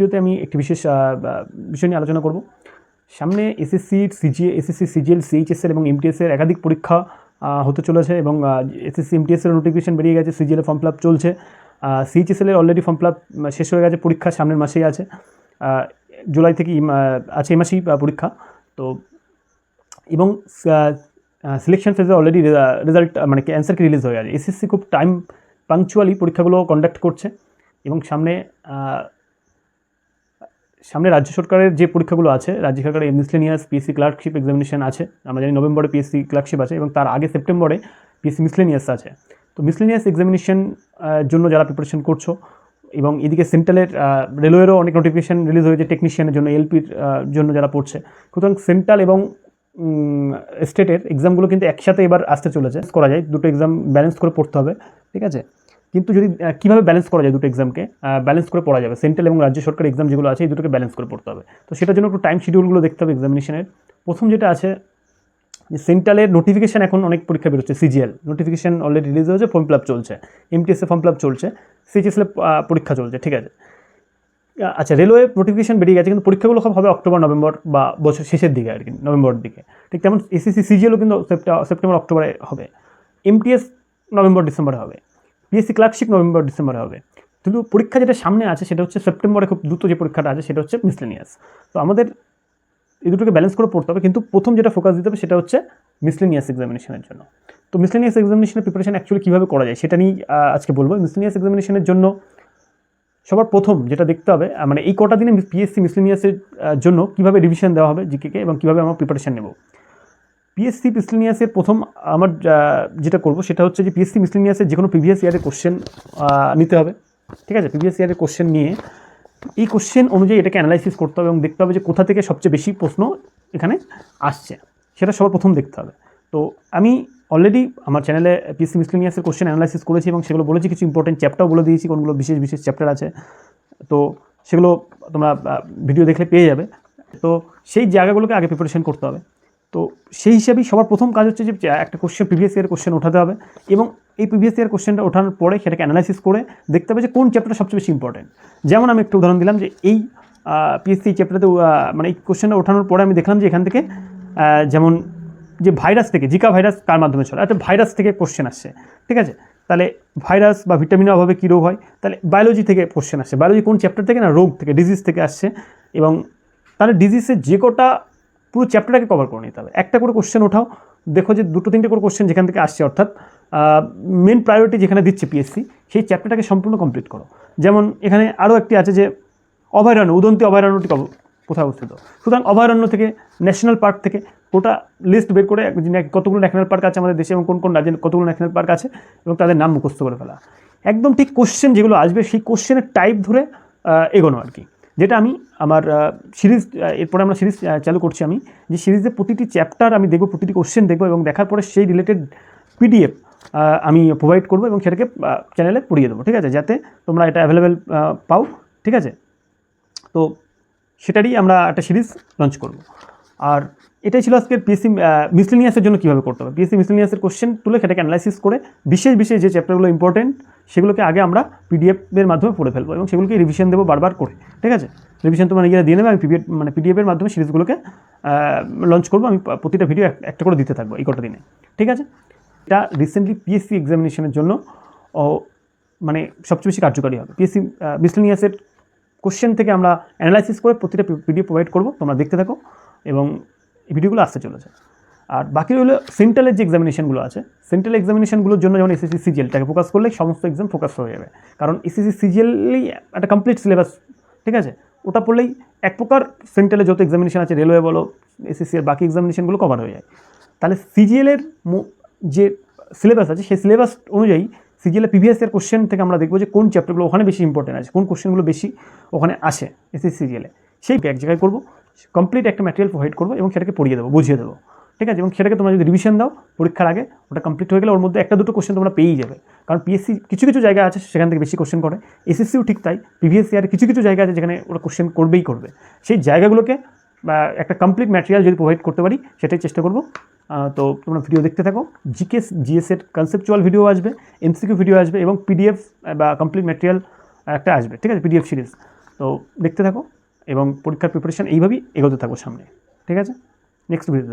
ভিডিওতে আমি একটি বিশেষ বিষয় নিয়ে আলোচনা করব। সামনে SSC CG SSC, CGL, CHSL এবং এমটিএসের একাধিক পরীক্ষা হতে চলেছে এবং এসএসসি এমটিএসের নোটিফিকেশন বেরিয়ে গেছে, সিজিএল ফর্ম ফিলআপ চলছে। সিএইচএসএল এর অলরেডি ফর্ম ফিল শেষ হয়ে গেছে পরীক্ষা, সামনের মাসেই আছে। জুলাই থেকে আছে এই মাসেই পরীক্ষা। তো, এবং সিলেকশন ফেজে অলরেডি রেজাল্ট মানে অ্যান্সার কি রিলিজ হয়ে গেছে এসএসসি খুব টাইম পাংচুয়ালি পরীক্ষাগুলো কন্ডাক্ট করছে এবং সামনে সামনে রাজ্য সরকারের যে পরীক্ষাগুলো আছে, রাজ্য সরকারের মিসলেনিয়াস পিএসসি ক্লার্কশিপ এক্সামিনেশন আছে, আমরা জানি নভেম্বরে পিএসসি ক্লার্কশিপ আছে এবং তার আগে সেপ্টেম্বরে পিএসসি মিসলেনিয়াস আছে। তো মিসলেনিয়াস এক্সামিনেশন জন্য যারা প্রিপারেশন করছ এবং এদিকে সেন্ট্রালের রেলওয়েরও অনেক নোটিফিকেশন রিলিজ হয়েছে টেকনিশিয়ানের জন্য এলপির জন্য যারা পড়ছে। সুতরাং সেন্ট্রাল এবং স্টেটের এক্সামগুলো কিন্তু একসাথে এবার আসতে চলেছে। করা যায়, দুটো এক্সাম ব্যালেন্স করে পড়তে হবে। ঠিক আছে? কিন্তু যদি কীভাবে ব্যালেন্স করা যায় দুটো এক্সামকে ব্যালেন্স করে পড়া যাবে। সেন্ট্রাল এবং রাজ্য সরকারি এক্সাম যেগুলো আছে, এই দুটোকে ব্যালেন্স করে পড়তে হবে। তো সেটার জন্য একটু টাইম শিডিউলগুলো দেখতে হবে এক্সামিনেশনের প্রথম যেটা আছে সেন্ট্রালের নোটিফিকেশান এখন অনেক পরীক্ষা বেরোচ্ছে সিজিএল নোটিফিকেশান অলরেডি রিলিজ হয়েছে ফর্ম ফিল আপ চলছে। এমটিএসএ ফর্ম ফিল আপ চলছে। সিএইচএসএল পরীক্ষা চলছে, ঠিক আছে? আচ্ছা রেলওয়ে নোটিফিকেশান বেরিয়ে গেছে, কিন্তু পরীক্ষাগুলো সব হবে অক্টোবর, নভেম্বর বা বছর শেষের দিকে আর কি, নভেম্বর দিকে। ঠিক তেমন এসএসসি সিজিএলও কিন্তু সেপ্টা- সেপ্টেম্বর, অক্টোবরে হবে। এমটিএস নভেম্বর, ডিসেম্বরে হবে। পিএসসি ক্লার্কশিপ নভেম্বর ডিসেম্বরে হবে। কিন্তু পরীক্ষা যেটা সামনে আছে, সেটা হচ্ছে সেপ্টেম্বরে খুব দ্রুত যে পরীক্ষাটা আছে, সেটা হচ্ছে মিসলেনিয়াস তো আমাদের এই দুটোকে ব্যালেন্স করে পড়তে হবে, কিন্তু প্রথম যেটা ফোকাস দিতে হবে, সেটা হচ্ছে মিসলেনিয়াস এক্সামিনেশনের জন্য। তো মিসলেনিয়াস এক্সামিনেশনের প্রিপারেশন অ্যাকচুয়ালি কীভাবে করা যায়, সেটা নিয়ে আজকে বলব। মিসলেনিয়াস এক্সামিনেশনের জন্য সবার প্রথম যেটা দেখতে হবে মানে এই কটা দিনে পিএসসি মিসলেনিয়াসের জন্য কীভাবে রিভিশন দেওয়া হবে জিকেকে এবং কীভাবে আমরা প্রিপারেশন নেব। পিএসসি মিসলেনিয়াসের প্রথম আমার যেটা করব সেটা হচ্ছে যে পিএসসি মিসলেনিয়াসের যে কোনো প্রিভিয়াস ইয়ারের কোশ্চেন নিতে হবে। ঠিক আছে? প্রিভিয়াস ইয়ারের কোশ্চেন নিয়ে এই কোশ্চেন অনুযায়ী এটাকে অ্যানালাইসিস করতে হবে এবং দেখতে হবে যে কোথা থেকে সবচেয়ে বেশি প্রশ্ন এখানে আসছে। সেটা সবার প্রথম দেখতে হবে। তো আমি অলরেডি আমার চ্যানেলে পিএসসি মিসলেনিয়াসের কোশ্চেন অ্যানালাইসিস করেছি এবং সেগুলো বলেছি, কিছু ইম্পর্টেন্ট চ্যাপ্টারও বলে দিয়েছি, কোনগুলো বিশেষ বিশেষ চ্যাপ্টার আছে। তো সেগুলো তোমরা ভিডিও দেখলে পেয়ে যাবে। তো সেই জায়গাগুলোকে আগে প্রিপারেশন করতে হবে। তো সেই হিসাবেই সবার প্রথম কাজ হচ্ছে যে একটা কোশ্চেন প্রিভিয়াস ইয়ার কোশ্চেন ওঠাতে হবে এবং এই প্রিভিয়াস ইয়ার কোশ্চেনটা ওঠানোর পরে সেটাকে অ্যানালাইসিস করে দেখতে হবে যে কোন চ্যাপ্টারটা সবচেয়ে বেশি ইম্পর্টেন্ট যেমন আমি একটা উদাহরণ দিলাম যে এই পিএসসি চ্যাপ্টারতে মানে এই কোশ্চেনটা ওঠানোর পরে আমি দেখলাম যে এখান থেকে যেমন যে ভাইরাস থেকে জিকা ভাইরাস কার মাধ্যমে চলে একটা ভাইরাস থেকে কোশ্চেন আসছে ঠিক আছে? তাহলে ভাইরাস বা ভিটামিনের অভাবে কী রোগ হয়? তাহলে বায়োলজি থেকে কোশ্চেন আসছে বায়োলজি কোন চ্যাপ্টার থেকে না, রোগ থেকে ডিজিজ থেকে আসছে এবং তাহলে ডিজিজের যে কটা পুরো চ্যাপ্টারটাকে কভার করে নিতে হবে একটা করে কোশ্চেন ওঠাও। দেখো যে দুটো তিনটে করে কোশ্চেন যেখান থেকে আসছে, অর্থাৎ মেন প্রায়োরিটি যেখানে দিচ্ছে পিএসসি সেই চ্যাপ্টারটাকে সম্পূর্ণ কমপ্লিট করো। যেমন এখানে আরও একটি আছে যে অভয়ারণ্য, উদন্তি অভয়ারণ্যটি কোথায় অবস্থিত? সুতরাং অভয়ারণ্য থেকে ন্যাশনাল পার্ক থেকে গোটা লিস্ট বের করে কতগুলো ন্যাশনাল পার্ক আছে আমাদের দেশে এবং কোন কোন রাজ্যে কতগুলো ন্যাশনাল পার্ক আছে এবং তাদের নাম মুখস্থ করে ফেলা। একদম ঠিক কোশ্চেন যেগুলো আসবে, সেই কোশ্চেনের টাইপ ধরে এগোনো আর কি। যেটা আমি আমার সিরিজ এরপরে আমরা সিরিজ চালু করছি আমি, যে সিরিজে প্রতিটি চ্যাপ্টার আমি দেখব, প্রতিটি কোশ্চেন দেখব এবং দেখার পরে সেই রিলেটেড পিডিএফ আমি প্রোভাইড করব এবং সেটাকে চ্যানেলে পড়িয়ে দেবো, ঠিক আছে? যাতে তোমরা এটা অ্যাভেলেবেল পাও, ঠিক আছে? তো সেটারই আমরা একটা সিরিজ লঞ্চ করব। আর এটাই ছিল আজকের পিএসসি মিসলিনিয়াসের জন্য কীভাবে করতে হবে? পিএসসি মিসলিনিয়াসের কোশ্চেন তুলে সেটাকে অ্যানালাইসিস করে বিশেষ বিশেষ যে চ্যাপ্টারগুলো ইম্পর্টেন্ট সেগুলোকে আগে আমরা পিডিএফের মাধ্যমে পড়ে ফেলব এবং সেগুলোকে রিভিশন দেবো বারবার করে, ঠিক আছে? রিভিশন তোমার নিজেরা দিয়ে নেবে, আমি পিডিএফ মানে পিডিএফের মাধ্যমে সিরিজগুলোকে লঞ্চ করব, আমি প্রতিটা ভিডিও একটা করে দিতে থাকব এই কটা দিনে, ঠিক আছে? এটা রিসেন্টলি পিএসসি এক্সামিনেশনের জন্য, ও মানে সবচেয়ে বেশি কার্যকারী হবে। পিএসসি মিসলিনিয়াসের কোশ্চেন থেকে আমরা অ্যানালাইসিস করে প্রতিটা ভিডিও প্রোভাইড করব, তোমরা দেখতে থাকো, এবং ভিডিওগুলো আসতে চলেছে। আর বাকি হলো সেন্ট্রালের যে এক্সামিনেশনগুলো আছে সেন্ট্রাল এক্সামিনেশনগুলোর জন্য যেমন এসএসসি সিজিএলটাকে ফোকাস করলে সমস্ত এক্সাম ফোকাস হয়ে যাবে। কারণ এসএসসি সিজিএলই একটা কমপ্লিট সিলেবাস ঠিক আছে? ওটা পড়লেই এক প্রকার সেন্ট্রালে যত এক্সামিনেশন আছে রেলওয়ে বলো এসএসসি এর বাকি এক্সামিনেশনগুলো কভার হয়ে যায়। তাহলে সিজিএলের যে সিলেবাস আছে, সেই সিলেবাস অনুযায়ী সিজিএল প্রিভিয়াস কোশ্চেন থেকে আমরা দেখব যে কোন চ্যাপ্টারগুলো ওখানে বেশি ইম্পর্টেন্ট আছে, কোন কোশ্চেনগুলো বেশি ওখানে আসে এসএসসি সিজিএলে সেই এক জায়গায় করব কমপ্লিট একটা ম্যাটেরিয়াল প্রোভাইড করব এবং সেটাকে পড়িয়ে দেবো, বুঝিয়ে দেবো। ঠিক আছে? এবং সেটাকে তোমরা যদি রিভিশন দাও পরীক্ষার আগে, ওটা কমপ্লিট হয়ে গেলে ওর মধ্যে একটা দুটো কোশ্চেন তোমরা পেয়েই যাবে। কারণ পিএসসি কিছু কিছু জায়গা আছে সেখান থেকে বেশি কোশ্চেন করে। এসএসসিও ঠিক তাই। প্রিভিয়াস ইয়ারে কিছু কিছু জায়গা আছে যেখানে ওরা কোশ্চেন করবেই করবে। সেই জায়গাগুলোকে বা একটা কমপ্লিট ম্যাটেরিয়াল যদি প্রোভাইড করতে পারি, সেটাই চেষ্টা করব। তো তোমরা ভিডিও দেখতে থাকো। জিকেস জিএসের কনসেপচুয়াল ভিডিও আসবে এমসিকিউ ভিডিও আসবে এবং পিডিএফ বা কমপ্লিট ম্যাটেরিয়াল একটা আসবে। ঠিক আছে? পিডিএফ সিরিজ তো দেখতে থাকো এবং পরীক্ষার প্রিপারেশান এইভাবেই এগোতে থাকো সামনে। ঠিক আছে? নেক্সট ভিডিওতে